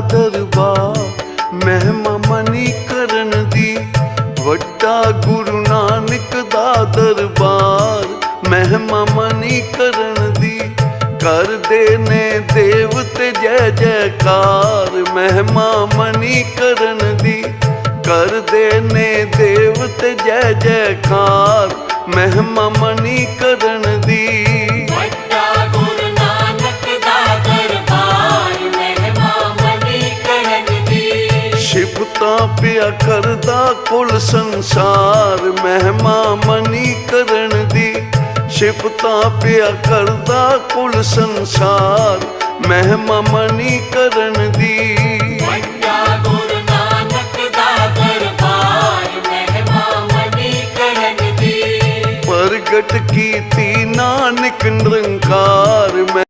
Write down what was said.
ਦਰਬਾਰ ਮਹਿਮਾ ਮਨੀ ਕਰਨ ਦੀ, ਵੱਡਾ ਗੁਰੂ ਨਾਨਕ ਦਾ ਦਰਬਾਰ ਮਹਿਮਾ ਮਨੀ ਕਰਨ ਦੀ, ਕਰਦੇ ਨੇ ਦੇਵਤੇ ਜੈ ਜੈਕਾਰ ਮਹਿਮਾ ਮਨੀ ਕਰਨ ਦੀ, ਕਰਦੇ ਨੇ ਦੇਵਤੇ ਜੈ ਜੈਕਾਰ ਮਹਿਮਾ ਮਨੀ ਕਰਨ ਦੀ। ਦੀ ਸ਼ਿਫਤਾਂ ਪਿਆ ਕਰਦਾ ਕੁੱਲ ਸੰਸਾਰ ਮਹਿਮਾ ਮਨੀ ਕਰਨ ਦੀ। ਸ਼ਿਫਤਾਂ ਪਿਆ ਕਰਦਾ ਕੁੱਲ ਸੰਸਾਰ ਮਹਿਮਾ ਮਨੀ ਕਰਨ ਦੀ। ਵੱਡਾ ਗੁਰੂ ਨਾਨਕ ਦਾ ਦਰਬਾਰ ਮਹਿਮਾ ਮਨੀ ਕਰਨ ਦੀ। ਪ੍ਰਗਟ ਕੀਤੀ ਨਾਨਕ ਨਿਰੰਕਾਰ